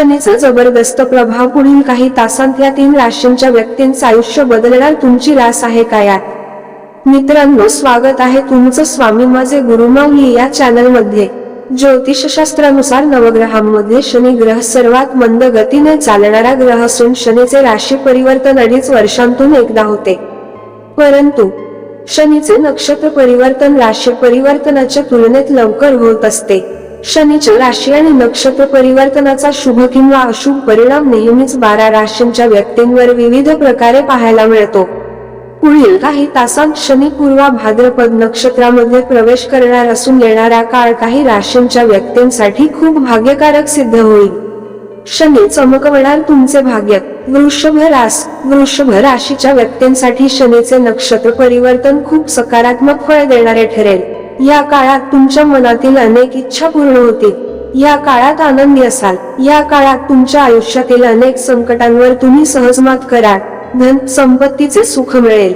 शनीचा जबरदस्त प्रभाव पुढील काही तासांत या तीन राशींच्या व्यक्तींचं आयुष्य बदलणार तुमची रास आहे का यात? मित्रांनो स्वागत आहे तुमचं स्वामी माझे गुरुमाऊली या चॅनलमध्ये. ज्योतिषशास्त्रानुसार नवग्रहांमध्ये शनी ग्रह सर्वात मंद गतीने चालणारा ग्रह असून शनीचे राशी परिवर्तन अडीच वर्षांतून एकदा होते. परंतु शनीचे नक्षत्र परिवर्तन राशी परिवर्तनाच्या तुलनेत लवकर होत असते. शनीच्या राशी आणि नक्षत्र परिवर्तनाचा शुभ किंवा अशुभ परिणाम नेहमीच बारा राशींच्या व्यक्तींवर विविध प्रकारे पाहायला मिळतो. पुढील काही तासांत शनी पूर्वा भाद्रपद नक्षत्रामध्ये प्रवेश करणार असून येणारा काळ काही राशींच्या व्यक्तींसाठी खूप भाग्यकारक सिद्ध होईल. शनी चमकवणार तुमचे भाग्य. वृषभ रास वृषभ राशीच्या व्यक्तींसाठी शनीचे नक्षत्र परिवर्तन खूप सकारात्मक फळ देणारे ठरेल. या काळात तुमच्या मनातील अनेक इच्छा पूर्ण होतील. या काळात आनंदी असाल. या काळात तुमच्या आयुष्यातील अनेक संकटांवर तुम्ही सहज मात कराल. धन संपत्तीचे सुख मिळेल.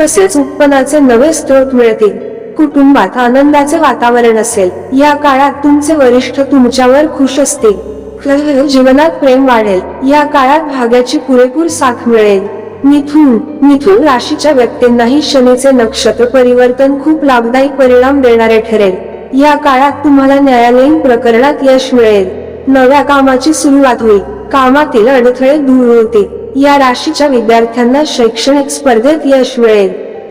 तसेच उत्पन्नाचे नवे स्रोत मिळतील. कुटुंबात आनंदाचे वातावरण असेल. या काळात तुमचे वरिष्ठ तुमच्यावर खुश असतील. जीवनात प्रेम वाढेल. या काळात भाग्याची पुरेपूर साथ मिळेल. मिथुन मिथुन राशीच्या व्यक्तींनाही शनीचे नक्षत्र परिवर्तन खूप लाभदायी परिणाम देणारे ठरेल. या काळात तुम्हाला न्यायालयीन प्रकरणात यश मिळेल. नव्या कामाची सुरुवात होईल. कामातील अडथळे दूर होतील. या राशीच्या विद्यार्थ्यांना शैक्षणिक स्पर्धेत यश मिळेल.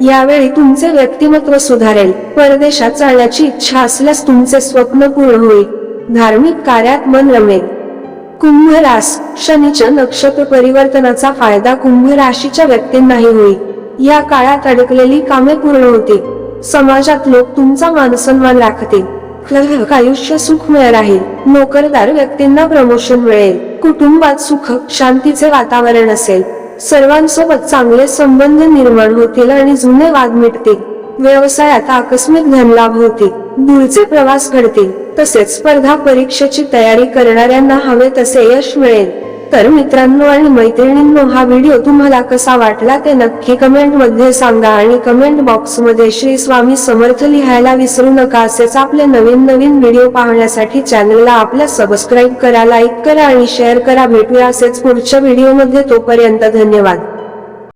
यावेळी तुमचे व्यक्तिमत्व सुधारेल. परदेशात जाण्याची इच्छा असल्यास तुमचे स्वप्न पूर्ण होईल. धार्मिक कार्यात मन रमेल. कुंभ रास शनीच्या नक्षत्र परिवर्तनाचा फायदा कुंभ राशीच्या व्यक्तींनाही होईल. या काळात अडकलेली कामे पूर्ण होतील. समाजात लोक तुमचा मानसन्मान राखतील. आयुष्य सुखमय राहील नोकरदार व्यक्तींना प्रमोशन मिळेल. कुटुंबात सुख शांतीचे वातावरण असेल. सर्वांसोबत चांगले संबंध निर्माण होतील आणि जुने वाद मिटतील. व्यवसायात आकस्मिक धनलाभ होतील. दूरचे प्रवास घडतील. तसेच स्पर्धा परीक्षेची तयारी करणाऱ्यांना हवे तसे यश मिळेल. तर मित्रांनो आणि मैत्रिणींनो हा व्हिडिओ तुम्हाला कसा वाटला ते नक्की कमेंटमध्ये सांगा आणि कमेंट बॉक्समध्ये श्री स्वामी समर्थ लिहायला विसरू नका असेच आपले नवीन नवीन व्हिडिओ पाहण्यासाठी चॅनलला आपल्या सबस्क्राईब करा लाईक करा आणि शेअर करा. भेटूया असेच पुढच्या व्हिडिओमध्ये तोपर्यंत धन्यवाद.